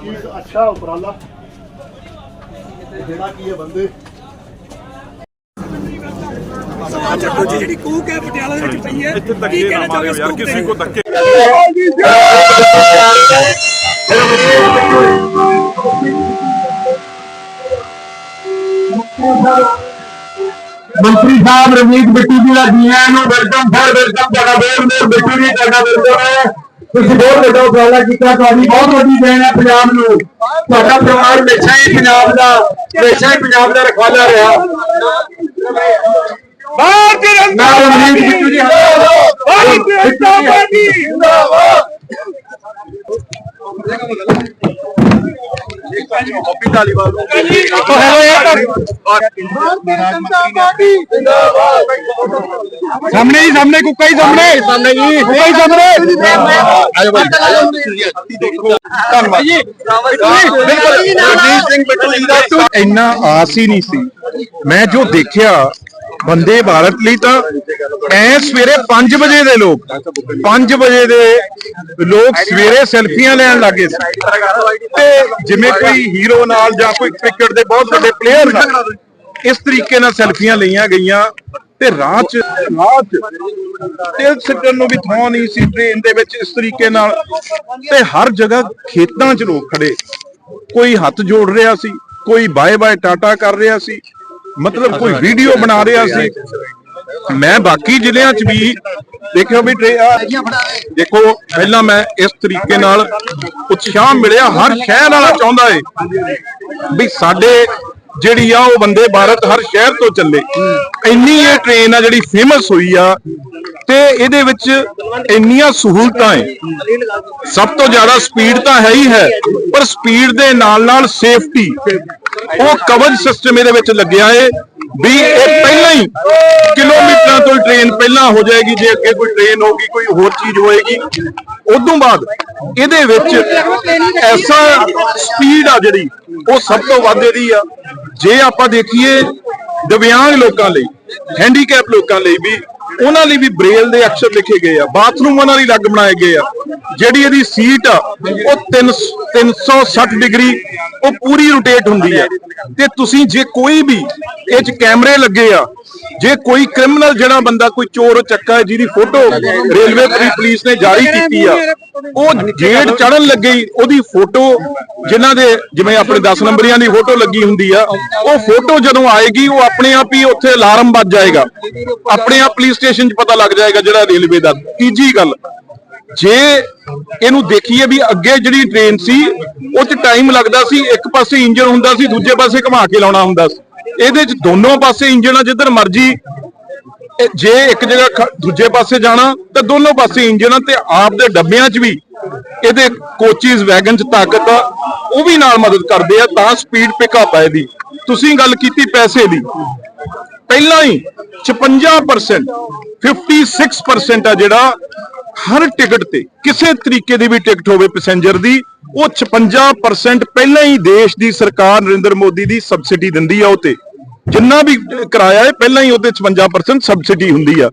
ਚੀਜ਼ ਅੱਛਾ ਉਪਰਾਲਾ। ਦੇਣਾ ਕੀ ਹੈ ਬੰਦੇ। ਚੱਕੋ ਜੀ ਜਿਹੜੀ ਕੂਕ ਹੈ ਪਟਿਆਲਾ ਦੇ ਵਿੱਚ ਪਈ ਹੈ। ਇੱਥੇ ਕੀ ਧੱਕੇ ਨਾ ਕਹਿਣਾ ਚਾਹੋਗੇ ਮਾਰਿਓ ਇਸ ਯਾਰ ਕੂਕ ਕਿਸੇ ਤੇ ਕੋ ਧੱਕੇ। ਮੰਤਰੀ ਸਾਹਿਬ ਰਵਨੀਤ ਬਿੱਟੂ ਜੀ ਦਾ ਜੀਆਂ ਨੂੰ ਵੈਲਕਮ ਸਰ ਵੈਲਕਮ ਤੁਹਾਡਾ ਬਹੁਤ ਬਹੁਤ ਬਿੱਟੂ ਜੀ ਤੁਹਾਡਾ ਵੈਲਕਮ ਹੈ। ਤੁਸੀਂ ਬਹੁਤ ਵੱਡਾ ਉਪਰਾਲਾ ਕੀਤਾ ਤੁਹਾਡੀ ਬਹੁਤ ਵੱਡੀ ਦੇਣ ਹੈ ਪੰਜਾਬ ਨੂੰ। ਤੁਹਾਡਾ ਪਰਿਵਾਰ ਹਮੇਸ਼ਾ ਹੀ ਪੰਜਾਬ ਦਾ ਹਮੇਸ਼ਾ ਹੀ ਪੰਜਾਬ ਦਾ ਰਖਵਾਲਾ ਰਿਹਾ। ਭਾਰਤੀ ਮੈਂ ਰਵਨੀਤ ਬਿੱਟੂ ਜੀ। ਭਾਰਤੀ ਜਨਤਾ ਪਾਰਟੀ ਸਾਹਮਣੇ ਹੀ ਸਾਹਮਣੇ ਕੁੱਕਾ ਹੀ ਸਾਹਮਣੇ ਸਾਹਮਣੇ ਜੀ ਕੁੱਕਾ ਹੀ ਸਾਹਮਣੇ ਆਜੋ ਭਾਈ ਧੰਨਵਾਦ ਜੀ ਬਿਲਕੁਲ ਰਣਜੀਤ ਸਿੰਘ ਬਿੱਟੂ ਜੀ ਦਾ ਇੰਨਾ ਆਸ ਹੀ ਨਹੀਂ ਸੀ ਮੈਂ ਜੋ ਦੇਖਿਆ ਬੰਦੇ ਭਾਰਤ ਲਈ ਤਾਂ ਐ ਸਵੇਰੇ 5 ਵਜੇ ਦੇ ਲੋਕ 5 ਵਜੇ ਦੇ ਲੋਕ ਸਵੇਰੇ ਸੈਲਫੀਆਂ ਲੈਣ ਲੱਗੇ ਸੀ। ਤੇ ਜਿਵੇਂ ਕੋਈ ਹੀਰੋ ਨਾਲ ਜਾਂ ਕੋਈ ਕ੍ਰਿਕਟ ਦੇ ਬਹੁਤ ਵੱਡੇ ਪਲੇਅਰ ਨਾਲ ਇਸ ਤਰੀਕੇ ਨਾਲ ਸੈਲਫੀਆਂ ਲਈਆਂ ਗਈਆਂ ਤੇ ਰਾਹ 'ਚ ਰਾਹ 'ਚ ਤੇਲ ਸਿੱਟਣ ਨੂੰ ਵੀ ਥਾਂ ਨਹੀਂ ਸੀ ਟ੍ਰੇਨ ਦੇ ਵਿੱਚ ਇਸ ਤਰੀਕੇ ਨਾਲ। ਤੇ ਹਰ ਜਗ੍ਹਾ ਖੇਤਾਂ 'ਚ ਲੋਕ ਖੜੇ। ਕੋਈ ਹੱਥ ਜੋੜ ਰਿਹਾ ਸੀ, ਕੋਈ ਬਾਏ ਬਾਏ ਟਾਟਾ ਕਰ ਰਿਹਾ ਸੀ ਮਤਲਬ ਕੋਈ ਵੀਡੀਓ ਬਣਾ ਰਿਹਾ ਸੀ। ਮੈਂ ਬਾਕੀ ਜ਼ਿਲ੍ਹਿਆਂ 'ਚ ਵੀ ਦੇਖਿਓ ਵੀ ਟ੍ਰੇ- ਦੇਖੋ, ਪਹਿਲਾਂ ਮੈਂ ਇਸ ਤਰੀਕੇ ਨਾਲ ਉਤਸ਼ਾਹ ਮਿਲਿਆ। ਹਰ ਸ਼ਹਿਰ ਵਾਲਾ ਚਾਹੁੰਦਾ ਏ ਵੀ ਸਾਡੇ ਜਿਹੜੀ ਆ ਉਹ ਬੰਦੇ ਭਾਰਤ ਹਰ ਸ਼ਹਿਰ ਤੋਂ ਚੱਲੇ। ਇੰਨੀ ਇਹ ਟ੍ਰੇਨ ਆ ਜਿਹੜੀ ਫੇਮਸ ਹੋਈ ਆ ਤੇ ਇਹਦੇ ਵਿੱਚ ਇੰਨੀਆਂ ਸਹੂਲਤਾਂ ਏ। ਸਭ ਤੋਂ ਜ਼ਿਆਦਾ ਸਪੀਡ ਤਾਂ ਹੈ ਹੀ ਹੈ, ਪਰ ਸਪੀਡ ਦੇ ਨਾਲ ਨਾਲ ਸੇਫਟੀ ਉਹ ਕਵਚ ਸਿਸਟਮ ਇਹਦੇ ਵਿੱਚ ਲੱਗਿਆ ਏ ਵੀ ਇਹ ਪਹਿਲਾਂ ਹੀ ਕਿਲੋਮੀਟਰਾਂ ਤੋਂ ਟ੍ਰੇਨ ਪਹਿਲਾਂ ਹੋ ਜਾਏਗੀ ਜੇ ਅੱਗੇ ਕੋਈ ਟ੍ਰੇਨ ਹੋਗੀ ਕੋਈ ਹੋਰ ਚੀਜ਼ ਹੋਏਗੀ। ਉਦੋਂ ਬਾਅਦ ਇਹਦੇ ਵਿੱਚ ਐਸਾ ਸਪੀਡ ਆ ਜਿਹੜੀ ਉਹ ਸਭ ਤੋਂ ਵੱਧ ਇਹਦੀ ਆ। ਜੇ ਆਪਾਂ ਦੇਖੀਏ ਦਿਵਿਆਂਗ ਲੋਕਾਂ ਲਈ ਹੈਂਡੀਕੈਪ ਲੋਕਾਂ ਲਈ ਵੀ ਉਹਨਾਂ ਲਈ ਵੀ ਬ੍ਰੇਲ ਦੇ ਅਕਸ਼ਰ ਲਿਖੇ ਗਏ ਆ ਬਾਥਰੂਮ ਉਹਨਾਂ ਲਈ ਅਲੱਗ ਬਣਾਏ ਗਏ ਆ। ਜਿਹੜੀ ਇਹਦੀ ਸੀਟ ਆ, ਉਹ 3 360 ਡਿਗਰੀ, ਉਹ ਪੂਰੀ ਰੋਟੇਟ ਹੁੰਦੀ ਆ ਤੇ ਤੁਸੀਂ ਜੇ ਕੋਈ ਵੀ ਇਹ ਚ ਕੈਮਰੇ ਲੱਗੇ ਆ, ਜੇ ਕੋਈ ਕ੍ਰਿਮੀਨਲ ਜਿਹੜਾ ਬੰਦਾ, ਕੋਈ ਚੋਰ ਚੱਕਾ ਹੈ, ਜਿਹਦੀ ਫੋਟੋ ਰੇਲਵੇ ਪੁਲਿਸ ਨੇ ਜਾਰੀ ਕੀਤੀ ਆ, ਉਹ ਗੇਟ ਚੜਨ ਲੱਗੇ ਉਹਦੀ ਫੋਟੋ ਜਿਨ੍ਹਾਂ ਦੇ, ਜਿਵੇਂ ਆਪਣੇ 10 ਨੰਬਰੀਆਂ ਦੀ ਫੋਟੋ ਲੱਗੀ ਹੁੰਦੀ ਆ, ਉਹ ਫੋਟੋ ਜਦੋਂ ਆਏਗੀ, ਉਹ ਆਪਣੇ ਆਪ ਹੀ ਉੱਥੇ ਅਲਾਰਮ ਵੱਜ ਜਾਏਗਾ। ਆਪਣੇ ਆਪ ਪੁਲਿਸ ਸਟੇਸ਼ਨ 'ਚ ਪਤਾ ਲੱਗ ਜਾਏਗਾ ਜਿਹੜਾ ਰੇਲਵੇ ਦਾ। ਤੀਜੀ ਗੱਲ ਜੇ ਇਹਨੂੰ ਦੇਖੀਏ ਵੀ ਅੱਗੇ ਜਿਹੜੀ ਟ੍ਰੇਨ ਸੀ, ਉਹ 'ਚ ਟਾਈਮ ਲੱਗਦਾ ਸੀ, ਇੱਕ ਪਾਸੇ ਇੰਜਨ ਹੁੰਦਾ ਸੀ, ਦੂਜੇ ਪਾਸੇ ਘੁਮਾ ਕੇ ਲਾਉਣਾ ਹੁੰਦਾ ਸੀ। ਇਹਦੇ 'ਚ ਦੋਨੋਂ ਪਾਸੇ ਇੰਜਨ ਆ, ਜਿੱਧਰ ਮਰਜ਼ੀ ਜੇ ਇੱਕ ਜਗ੍ਹਾ ਦੂਜੇ ਪਾਸੇ ਜਾਣਾ, ਤਾਂ ਦੋਨੋਂ ਪਾਸੇ ਇੰਜਨ ਆ, ਤੇ ਆਪ ਦੇ ਡੱਬਿਆਂ 'ਚ ਵੀ ਇਹਦੇ ਕੋਚਿਸ ਵੈਗਨ 'ਚ ਤਾਕਤ ਆ, ਉਹ ਵੀ ਨਾਲ ਮਦਦ ਕਰਦੇ ਆ, ਤਾਂ ਸਪੀਡ ਪਿਕਅਪ ਆ ਇਹਦੀ। ਤੁਸੀਂ ਗੱਲ ਕੀਤੀ ਪੈਸੇ ਦੀ। ਪਹਿਲਾਂ ਹੀ 56% 56% ਆ ਜਿਹੜਾ ਹਰ ਟਿਕਟ ਤੇ ਕਿਸੇ ਤਰੀਕੇ ਦੀ ਵੀ ਟਿਕਟ ਹੋਵੇ ਪੈਸੇਂਜਰ ਦੀ, ਉਹ 56% ਪਹਿਲਾਂ ਹੀ ਦੇਸ਼ ਦੀ ਸਰਕਾਰ ਨਰਿੰਦਰ ਮੋਦੀ ਦੀ ਸਬਸਿਡੀ ਦਿੰਦੀ ਆ ਉਹ ਤੇ। ਜਿੰਨਾ ਵੀ ਕਿਰਾਇਆ ਹੈ, ਪਹਿਲਾਂ ਹੀ ਉਹਦੇ 56% ਸਬਸਿਡੀ ਹੁੰਦੀ ਆ।